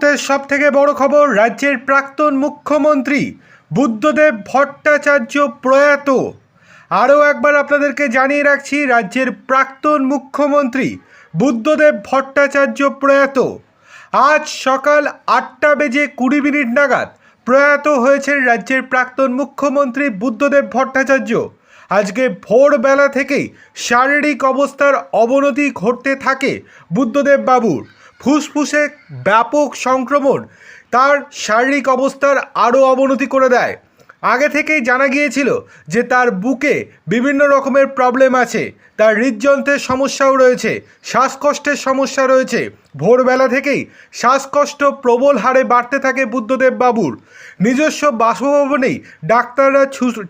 মুহূর্তের সব থেকে বড় খবর, রাজ্যের প্রাক্তন মুখ্যমন্ত্রী বুদ্ধদেব ভট্টাচার্য প্রয়াত। আরও একবার আপনাদেরকে জানিয়ে রাখছি, রাজ্যের প্রাক্তন মুখ্যমন্ত্রী বুদ্ধদেব ভট্টাচার্য প্রয়াত। আজ সকাল আটটা বেজে কুড়ি মিনিট নাগাদ প্রয়াত হয়েছেন রাজ্যের প্রাক্তন মুখ্যমন্ত্রী বুদ্ধদেব ভট্টাচার্য। আজকে ভোরবেলা থেকেই শারীরিক অবস্থার অবনতি ঘটতে থাকে বুদ্ধদেব বাবুর। ফুসফুসে ব্যাপক সংক্রমণ, তার শারীরিক অবস্থার আরও অবনতি করে দেয়। আগে থেকেই জানা গিয়েছিল যে তার বুকে বিভিন্ন রকমের প্রবলেম আছে। তার হৃদযন্ত্রের সমস্যাও রয়েছে, শ্বাসকষ্টের সমস্যা রয়েছে ভোরবেলা থেকেই শ্বাসকষ্ট প্রবল হারে বাড়তে থাকে বুদ্ধদেব বাবুর। নিজস্ব বাসভবনেই ডাক্তাররা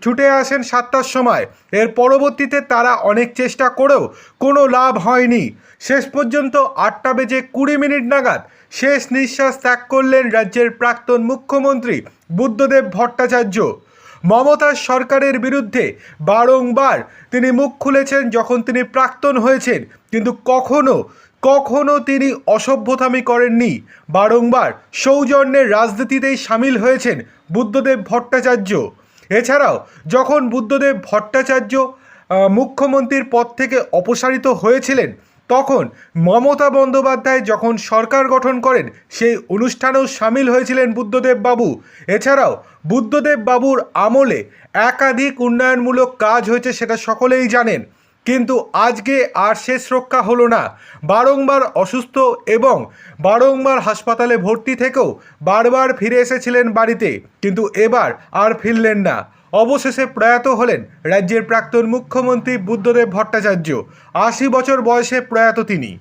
ছুটে আসেন সাতটার সময়। এর পরবর্তীতে তারা অনেক চেষ্টা করেও কোনো লাভ হয়নি। শেষ পর্যন্ত আটটা বেজে কুড়ি মিনিট নাগাদ শেষ নিঃশ্বাস ত্যাগ করলেন রাজ্যের প্রাক্তন মুখ্যমন্ত্রী বুদ্ধদেব ভট্টাচার্য। মমতার সরকারের বিরুদ্ধে বারংবার তিনি মুখ খুলেছেন যখন তিনি প্রাক্তন হয়েছেন, কিন্তু কখনো কখনো তিনি অসভ্যতামি করেননি, বারংবার সৌজন্যের রাজনীতিতেই সামিল হয়েছেন বুদ্ধদেব ভট্টাচার্য। এছাড়াও, যখন বুদ্ধদেব ভট্টাচার্য মুখ্যমন্ত্রীর পদ থেকে অপসারিত হয়েছিলেন, তখন মমতা বন্দ্যোপাধ্যায় যখন সরকার গঠন করেন, সেই অনুষ্ঠানেও সামিল হয়েছিলেন বুদ্ধদেব বাবু। এছাড়াও, বুদ্ধদেব বাবুর আমলে একাধিক উন্নয়নমূলক কাজ হয়েছে সেটা সকলেই জানেন। কিন্তু আজকে আর শেষ রক্ষা হলো না। বারংবার অসুস্থ এবং বারংবার হাসপাতালে ভর্তি থেকেও বারবার ফিরে এসেছিলেন বাড়িতে, কিন্তু এবার আর ফিরলেন না। অবশেষে প্রয়াত হলেন রাজ্যের প্রাক্তন মুখ্যমন্ত্রী বুদ্ধদেব ভট্টাচার্য। আশি বছর বয়সে প্রয়াত তিনি।